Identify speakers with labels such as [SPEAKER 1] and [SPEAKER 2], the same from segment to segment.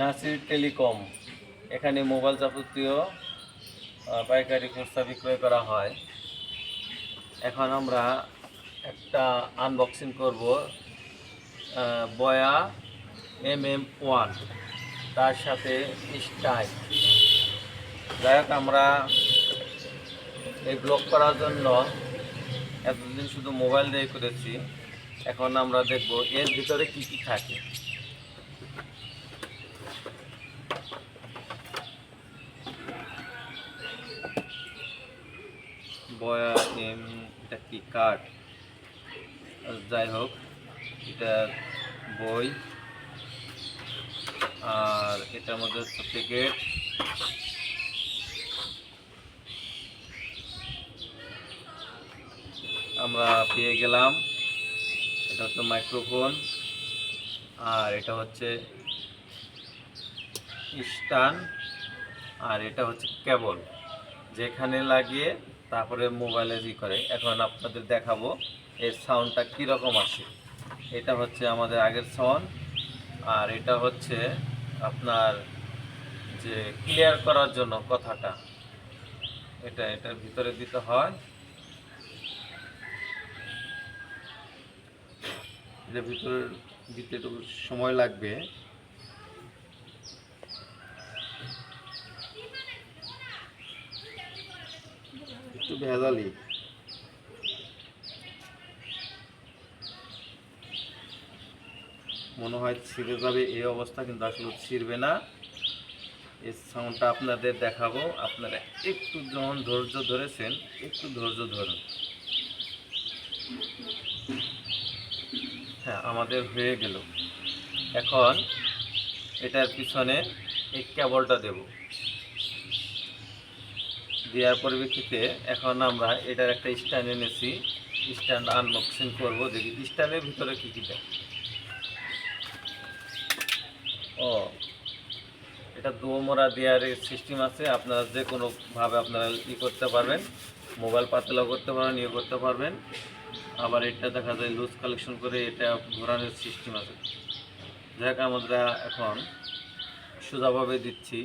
[SPEAKER 1] Nasir telecom, এখানে mobile যাবতীয় পাইকারি খুচরা বিক্রয় করা হয়। এখন আমরা একটা আনবক্সিং করব বয়া এম এম ওয়ান, তার সাথে স্টাইল। যাই হোক, আমরা এই ব্লগ করার জন্য এতদিন শুধু মোবাইল দিয়ে করেছি, এখন আমরা দেখব এর ভিতরে কি কি থাকে। বয়া এটা কি কার্ড? যাই হোক, এটা বই। আর মধ্যে হচ্ছে প্যাকেট আমরা পেয়ে গেলাম। এটা হচ্ছে মাইক্রোফোন আর এটা হচ্ছে স্টান আর এটা হচ্ছে কেবল যেখানে লাগিয়ে তারপরে মোবাইলে ই করে। এখন আপনাদের দেখাবো এর সাউন্ডটা কীরকম আসে। এটা হচ্ছে আমাদের আগের সাউন্ড আর এটা হচ্ছে আপনার যে ক্লিয়ার করার জন্য কথাটা। এটা, এটার ভিতরে দিতে হয়। এটার ভিতরে দিতে একটু সময় লাগবে। একটু ভেজালি। মনে হয় ছিঁড়ে যাবে এই অবস্থা, কিন্তু আসলে ছিঁড়বে না। এর সাউন্ডটা আপনাদের দেখাবো। আপনারা একটু যখন ধৈর্য ধরেছেন, একটু ধৈর্য ধরুন। হ্যাঁ আমাদের হয়ে গেল। এখন এটার পিছনে এই কেবলটা দেব। দেওয়ার পরিপ্রেক্ষিতে এখন আমরা এটার একটা স্ট্যান্ড এনেছি। স্ট্যান্ড আনবক্সিং করব। দেখি স্ট্যান্ডের ভিতরে কী কী দেয় ও, এটা দোমরা দেওয়ার সিস্টেম আছে। আপনারা যে কোনোভাবে আপনারা ই করতে পারবেন। মোবাইল পাতলাও করতে পারবেন ইয়ে করতে পারবেন। আবার এটা দেখা যায় লুজ কালেকশন করে এটা ঘোরানোর সিস্টেম আছে। যাই আমরা এখন সোজাভাবে দিচ্ছি।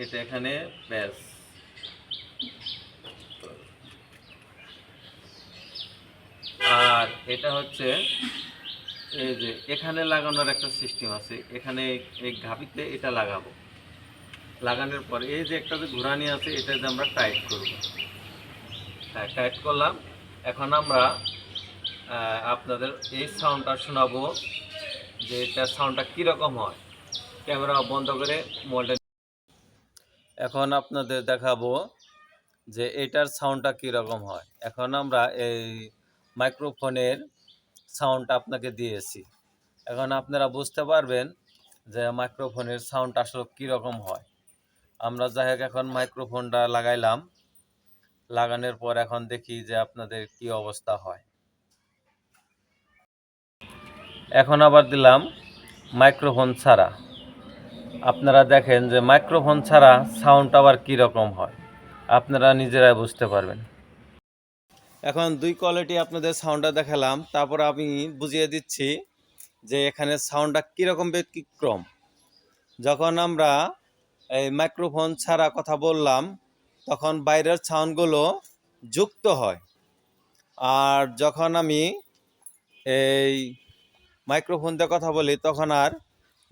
[SPEAKER 1] এটা এখানে, ব্যাস। আর এটা হচ্ছে, এই যে এখানে লাগানোর একটা সিস্টেম আছে। এখানে এই ঘাপিতে এটা লাগাবো। লাগানোর পর এই যে একটা যে ঘোরানি আছে, এটা যে আমরা টাইট করব। হ্যাঁ টাইট করলাম। এখন আমরা আপনাদের এই সাউন্ডটা শোনাবো যে এটার সাউন্ডটা কীরকম হয়। ক্যামেরা বন্ধ করে মোবাইলটা এখন আপনাদের দেখাবো যে এটার সাউন্ডটা কীরকম হয়। এখন আমরা এই মাইক্রোফোনের সাউন্ডটা আপনাকে দিয়েছি। এখন আপনারা বুঝতে পারবেন যে মাইক্রোফোনের সাউন্ড আসলে কীরকম হয়। আমরা যাই হোক এখন মাইক্রোফোনটা লাগাইলাম। লাগানোর পর এখন দেখি যে আপনাদের কি অবস্থা হয়। এখন আবার দিলাম মাইক্রোফোন ছাড়া। আপনারা দেখেন যে মাইক্রোফোন ছাড়া সাউন্ড আবার কীরকম হয়। আপনারা নিজেরাই বুঝতে পারবেন। এখন দুই কোয়ালিটি আপনাদের সাউন্ডটা দেখালাম। তারপর আমি বুঝিয়ে দিচ্ছি যে এখানে সাউন্ডটা কীরকম ব্যতিক্রম। যখন আমরা এই মাইক্রোফোন ছাড়া কথা বললাম, তখন বাইরের সাউন্ডগুলো যুক্ত হয়। আর যখন আমি এই মাইক্রোফোন দিয়ে কথা বলি, তখন আর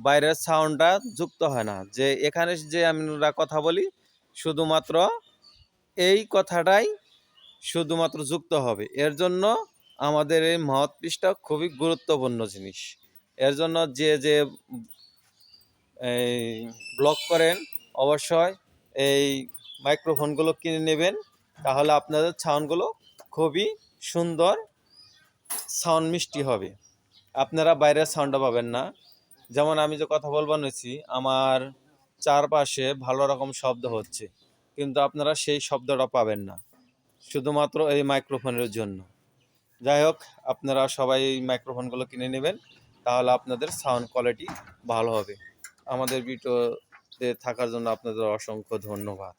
[SPEAKER 1] বাইরের সাউন্ডটা যুক্ত হয় না। যে এখানে যে আমরা কথা বলি, শুধুমাত্র এই কথাটাই শুধুমাত্র যুক্ত হবে। এর জন্য আমাদের এই মহৎ পৃষ্ঠা খুবই গুরুত্বপূর্ণ জিনিস। এর জন্য যে যে এই ব্লগ করেন, অবশ্যই এই মাইক্রোফোনগুলো কিনে নেবেন। তাহলে আপনাদের সাউন্ডগুলো খুবই সুন্দর সাউন্ড মিষ্টি হবে। আপনারা বাইরের সাউন্ডটা পাবেন না। যেমন আমি যে কথা বলবার নিচ্ছি আমার চারপাশে ভালো রকম শব্দ হচ্ছে, কিন্তু আপনারা সেই শব্দটা পাবেন না, শুধুমাত্র এই মাইক্রোফোনের জন্য। যাই হোক, আপনারা সবাই এই মাইক্রোফোনগুলো কিনে নেবেন, তাহলে আপনাদের সাউন্ড কোয়ালিটি ভালো হবে। আমাদের ভিডিওতে থাকার জন্য আপনাদের অসংখ্য ধন্যবাদ।